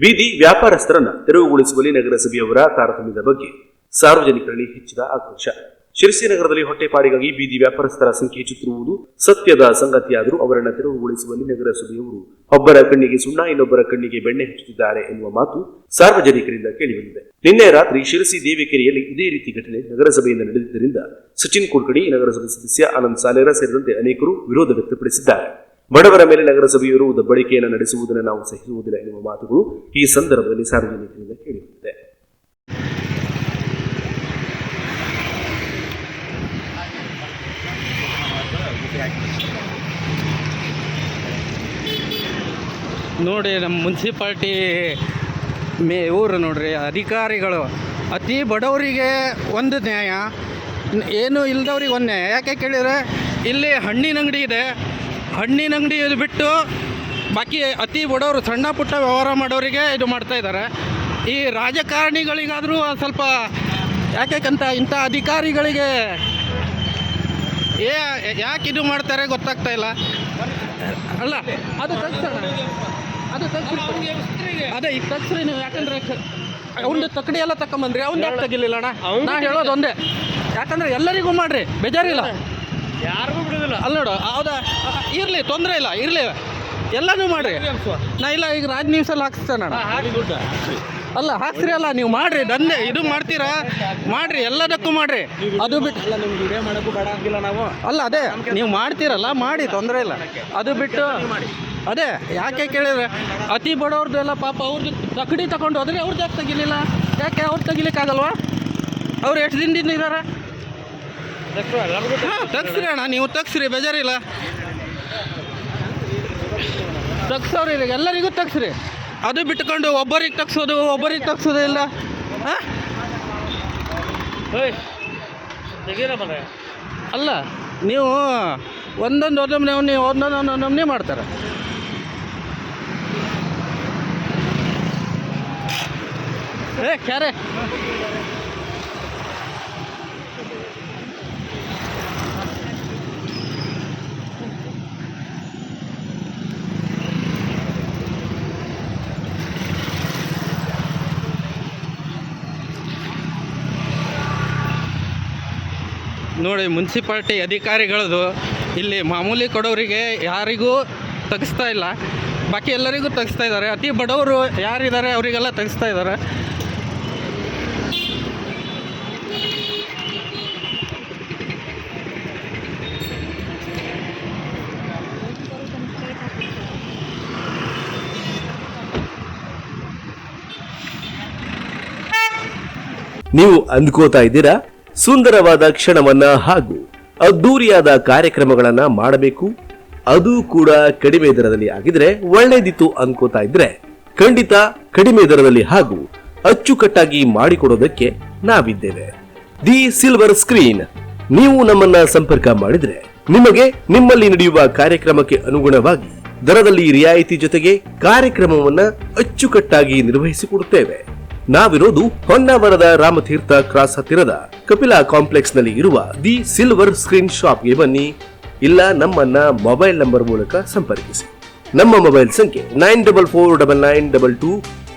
ಬೀದಿ ವ್ಯಾಪಾರಸ್ಥರನ್ನ ತೆರವುಗೊಳಿಸುವಲ್ಲಿ ನಗರಸಭೆಯವರ ತಾರತಮ್ಯದ ಬಗ್ಗೆ ಸಾರ್ವಜನಿಕರಲ್ಲಿ ಹೆಚ್ಚಿದ ಆಕ್ರೋಶ. ಶಿರಸಿ ನಗರದಲ್ಲಿ ಹೊಟ್ಟೆಪಾಡಿಗಾಗಿ ಬೀದಿ ವ್ಯಾಪಾರಸ್ಥರ ಸಂಖ್ಯೆ ಹೆಚ್ಚುತ್ತಿರುವುದು ಸತ್ಯದ ಸಂಗತಿಯಾದರೂ ಅವರನ್ನು ತೆರವುಗೊಳಿಸುವಲ್ಲಿ ನಗರಸಭೆಯವರು ಒಬ್ಬರ ಕಣ್ಣಿಗೆ ಸುಣ್ಣ, ಇನ್ನೊಬ್ಬರ ಕಣ್ಣಿಗೆ ಬೆಣ್ಣೆ ಹಚ್ಚುತ್ತಿದ್ದಾರೆ ಎನ್ನುವ ಮಾತು ಸಾರ್ವಜನಿಕರಿಂದ ಕೇಳಿಬಂದಿದೆ. ನಿನ್ನೆ ರಾತ್ರಿ ಶಿರಸಿ ದೇವಿಕೆರೆಯಲ್ಲಿ ಇದೇ ರೀತಿ ಘಟನೆ ನಗರಸಭೆಯಿಂದ ನಡೆದಿದ್ದರಿಂದ ಸಚಿನ್ ಕುಲ್ಕಡಿ ನಗರಸಭೆ ಸದಸ್ಯ ಆನಂದ್ ಸಾಲೇರ ಸೇರಿದಂತೆ ಅನೇಕರು ವಿರೋಧ ವ್ಯಕ್ತಪಡಿಸಿದ್ದಾರೆ. ಬಡವರ ಮೇಲೆ ನಗರಸಭೆಯವರು ದಬ್ಬಳಿಕೆಯನ್ನು ನಡೆಸುವುದನ್ನು ನಾವು ಸಹಿಸುವುದಿಲ್ಲ ಎನ್ನುವ ಮಾತುಗಳು ಈ ಸಂದರ್ಭದಲ್ಲಿ ಸಾರ್ವಜನಿಕರಿಂದ ಕೇಳಿಬಂದಿದೆ. ನೋಡಿ, ನಮ್ಮ ಮುನ್ಸಿಪಾಲ್ಟಿ ಮೇ ಊರು ನೋಡ್ರಿ, ಅಧಿಕಾರಿಗಳು ಅತಿ ಬಡವರಿಗೆ ಒಂದು ನ್ಯಾಯ, ಏನು ಇಲ್ದವ್ರಿಗೆ ಒಂದು ನ್ಯಾಯ. ಯಾಕೆ ಕೇಳಿದರೆ, ಇಲ್ಲಿ ಹಣ್ಣಿನ ಅಂಗಡಿ ಇದೆ ಹಣ್ಣಿನ ಅಂಗಡಿ ಬಿಟ್ಟು ಬಾಕಿ ಅತಿ ಬಡವರು, ಸಣ್ಣ ಪುಟ್ಟ ವ್ಯವಹಾರ ಮಾಡೋರಿಗೆ ಇದು ಮಾಡ್ತಾ ಇದ್ದಾರೆ. ಈ ರಾಜಕಾರಣಿಗಳಿಗಾದರೂ ಸ್ವಲ್ಪ ಯಾಕೆಂತ ಇಂಥ ಅಧಿಕಾರಿಗಳಿಗೆ ಏ ಯಾಕೆ ಇದು ಮಾಡ್ತಾರೆ ಗೊತ್ತಾಗ್ತಾ ಇಲ್ಲ. ಅಲ್ಲ, ಅದು ಅದು ಅದೇ, ಈಗ ತಗ್ಸ್ರಿ ನೀವು, ಯಾಕಂದ್ರೆ ಅವನು ತಕ್ಕಡಿ ಎಲ್ಲ ತಕೊಂಬಂದ್ರಿ ಅವ್ನು ಯಾಕೆ ಅಣ್ಣ? ನಾ ಹೇಳೋದು ಒಂದೇ. ಯಾಕಂದ್ರೆ ಎಲ್ಲರಿಗೂ ಮಾಡ್ರಿ, ಬೇಜಾರಿಲ್ಲ. ಯಾರಿಗೂ ಬಿಡೋದಿಲ್ಲ. ಅಲ್ಲ ನೋಡು ಹೌದಾ? ಇರಲಿ ತೊಂದರೆ ಇಲ್ಲ ಇರಲಿ. ಎಲ್ಲನೂ ಮಾಡ್ರಿ. ನಾ ಇಲ್ಲ ಈಗ ರಾಜ್ ನ್ಯೂಸಲ್ಲಿ ಹಾಕ್ಸ್ತೇನೆ ಅಲ್ಲ ಹಾಕ್ಸ್ರಿ ಅಲ್ಲ ನೀವು ಮಾಡ್ರಿ ದಂಧೆ ಇದು ಮಾಡ್ತೀರಾ? ಮಾಡ್ರಿ ಎಲ್ಲದಕ್ಕೂ ಮಾಡ್ರಿ. ಅದು ಬಿಟ್ಟು ಅಲ್ಲ ನಿಮ್ಗೆ ವಿಡಿಯೋ ಮಾಡೋಕ್ಕೂ ಬೇಡ ಅಂತಿಲ್ಲ ನಾವು. ಅಲ್ಲ ಅದೇ ನೀವು ಮಾಡ್ತೀರಲ್ಲ ಮಾಡಿ ತೊಂದರೆ ಇಲ್ಲ. ಅದು ಬಿಟ್ಟು ಅದೇ ಯಾಕೆ ಕೇಳಿದ್ರೆ ಅತಿ ಬಡವ್ರದ್ದು ಎಲ್ಲ ಪಾಪ ಅವ್ರದ್ದು ತಕಡಿ ತಗೊಂಡು ಹೋದ್ರೆ ಅವ್ರದ್ದು ಯಾಕೆ ತೆಗಿಲಿಲ್ಲ? ಯಾಕೆ ಅವ್ರು ತೆಗಿಲಿಕ್ಕಾಗಲ್ವಾ? ಅವ್ರು ಎಷ್ಟು ದಿನದಿಂದ ಇದ್ದಾರೆ ಹಾಂ ತಗ್ಸ್ರಿ ಅಣ್ಣ ನೀವು ತಗ್ಸ್ರಿ ಬೇಜಾರಿಲ್ಲ. ತಗ್ಸೋರಿ ಎಲ್ಲರಿಗೂ ತಗ್ಸ್ರಿ. ಅದು ಬಿಟ್ಕೊಂಡು ಒಬ್ಬರಿಗೆ ತಗ್ಸೋದು ಒಬ್ಬರಿಗೆ ತಗ್ಸೋದು ಇಲ್ಲ. ಹಾಂ? ಅಲ್ಲ ನೀವು ಒಂದೊಂದು ಒಂದೊಮ್ಮೆ ನೀವು ಒಂದೊಂದು ಒಂದೊಂದು ನಮ್ನೆ ಮಾಡ್ತಾರೆ. ಏ ಕ್ಯಾರೆ. ನೋಡಿ ಮುನ್ಸಿಪಾಲ್ಟಿ ಅಧಿಕಾರಿಗಳದು ಇಲ್ಲಿ ಮಾಮೂಲಿ ಕೊಡೋರಿಗೆ ಯಾರಿಗೂ ತೆಗಿಸ್ತಾ ಇಲ್ಲ. ಬಾಕಿ ಎಲ್ಲರಿಗೂ ತೆಗಿಸ್ತಾ ಇದ್ದಾರೆ. ಅತಿ ಬಡವರು ಯಾರಿದ್ದಾರೆ ಅವರಿಗೆಲ್ಲ ತೆಗಿಸ್ತಾ ಇದ್ದಾರೆ. ನೀವು ಅಂದ್ಕೋತಾ ಇದ್ದೀರಾ? ಸುಂದರವಾದ ಕ್ಷಣವನ್ನ ಹಾಗೂ ಅದ್ದೂರಿಯಾದ ಕಾರ್ಯಕ್ರಮಗಳನ್ನ ಮಾಡಬೇಕು. ಅದು ಕೂಡ ಕಡಿಮೆ ದರದಲ್ಲಿ ಆಗಿದ್ರೆ ಒಳ್ಳೇದಿತ್ತು ಅನ್ಕೋತಾ ಇದ್ರೆ ಖಂಡಿತ ಕಡಿಮೆ ದರದಲ್ಲಿ ಹಾಗೂ ಅಚ್ಚುಕಟ್ಟಾಗಿ ಮಾಡಿಕೊಡೋದಕ್ಕೆ ನಾವಿದ್ದೇವೆ. ದಿ ಸಿಲ್ವರ್ ಸ್ಕ್ರೀನ್, ನೀವು ನಮ್ಮನ್ನ ಸಂಪರ್ಕ ಮಾಡಿದ್ರೆ ನಿಮಗೆ ನಿಮ್ಮಲ್ಲಿ ನಡೆಯುವ ಕಾರ್ಯಕ್ರಮಕ್ಕೆ ಅನುಗುಣವಾಗಿ ದರದಲ್ಲಿ ರಿಯಾಯಿತಿ ಜೊತೆಗೆ ಕಾರ್ಯಕ್ರಮವನ್ನ ಅಚ್ಚುಕಟ್ಟಾಗಿ ನಿರ್ವಹಿಸಿಕೊಡುತ್ತೇವೆ. ನಾವಿರೋದು ಹೊನ್ನಾವರದ ರಾಮತೀರ್ಥ ಕ್ರಾಸ್ ಹತ್ತಿರದ ಕಪಿಲಾ ಕಾಂಪ್ಲೆಕ್ಸ್ನಲ್ಲಿ ಇರುವ ದಿ ಸಿಲ್ವರ್ ಸ್ಕ್ರೀನ್ ಶಾಪ್ಗೆ ಬನ್ನಿ. ಇಲ್ಲ, ನಮ್ಮನ್ನ ಮೊಬೈಲ್ ನಂಬರ್ ಮೂಲಕ ಸಂಪರ್ಕಿಸಿ. ನಮ್ಮ ಮೊಬೈಲ್ ಸಂಖ್ಯೆ nine double four double nine double two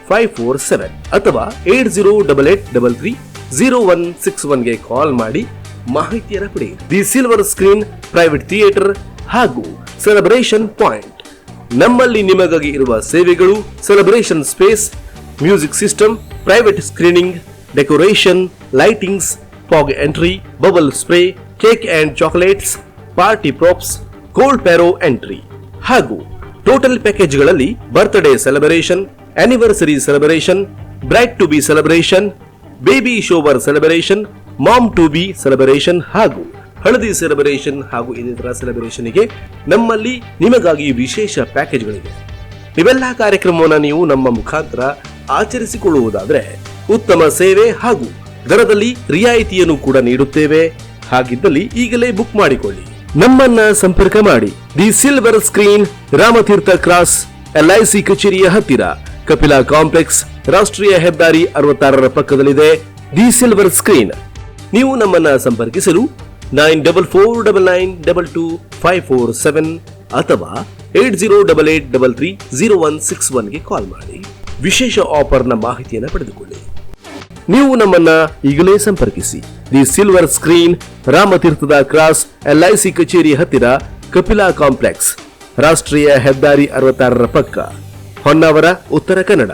five four seven ಅಥವಾ eight zero double eight double three zero one six ಒನ್ಗೆ call ಮಾಡಿ ಮಾಹಿತಿಯನ್ನು ಪಡೆಯಿರಿ. The silver screen private theatre ಹಾಗೂ ಸೆಲೆಬ್ರೇಷನ್ ಪಾಯಿಂಟ್. ನಮ್ಮಲ್ಲಿ ನಿಮಗಾಗಿ ಇರುವ ಸೇವೆಗಳು celebration space, music system private screening decoration lightings fog entry bubble spray cake and chocolates party props cold pyro entry ಹಾಗೂ total ಪ್ಯಾಕೇಜ್ಗಳಲ್ಲಿ birthday celebration anniversary celebration bride to be celebration baby shower celebration mom to be celebration ಹಾಗೂ ಹಳದಿ celebration ಹಾಗೂ ಇನ್ನಿತರ ಸೆಲೆಬ್ರೇಷನ್ಗೆ ನಮ್ಮಲ್ಲಿ ನಿಮಗಾಗಿ ವಿಶೇಷ ಪ್ಯಾಕೇಜ್ಗಳಿವೆ ಇವೆಲ್ಲ ಕಾರ್ಯಕ್ರಮವನ್ನು ನೀವು ನಮ್ಮ ಮುಖಾಂತರ ಆಚರಿಸಿಕೊಳ್ಳುವುದಾದರೆ ಉತ್ತಮ ಸೇವೆ ಹಾಗೂ ದರದಲ್ಲಿ ರಿಯಾಯಿತಿಯನ್ನು ಕೂಡ ನೀಡುತ್ತೇವೆ. ಹಾಗಿದ್ದಲ್ಲಿ ಈಗಲೇ ಬುಕ್ ಮಾಡಿಕೊಳ್ಳಿ. ನಮ್ಮನ್ನ ಸಂಪರ್ಕ ಮಾಡಿ. The silver screen, Ramatheertha cross LIC ಕಚೇರಿಯ ಹತ್ತಿರ. ಕಪಿಲಾ ಕಾಂಪ್ಲೆಕ್ಸ್, ರಾಷ್ಟ್ರೀಯ ಹೆದ್ದಾರಿ ಅರವತ್ತಾರರ ಪಕ್ಕದಲ್ಲಿದೆ. The silver screen. ನೀವು ನಮ್ಮನ್ನ ಸಂಪರ್ಕಿಸಲು nine double four double nine double two five four seven ಅಥವಾ eight zero double eight double three zero one six ಒನ್ಗೆ call ಮಾಡಿ. ವಿಶೇಷ ಆಫರ್ನ ಮಾಹಿತಿಯನ್ನು ಪಡೆದುಕೊಳ್ಳಿ. ನೀವು ನಮ್ಮನ್ನ ಈಗಲೇ ಸಂಪರ್ಕಿಸಿ. ದಿ ಸಿಲ್ವರ್ ಸ್ಕ್ರೀನ್, ರಾಮತೀರ್ಥದ ಕ್ರಾಸ್ ಎಲ್ಐಸಿ ಕಚೇರಿ ಹತ್ತಿರ ಕಪಿಲಾ ಕಾಂಪ್ಲೆಕ್ಸ್, ರಾಷ್ಟ್ರೀಯ ಹೆದ್ದಾರಿ ಅರವತ್ತಾರರ ಪಕ್ಕ, ಹೊನ್ನಾವರ, ಉತ್ತರ ಕನ್ನಡ.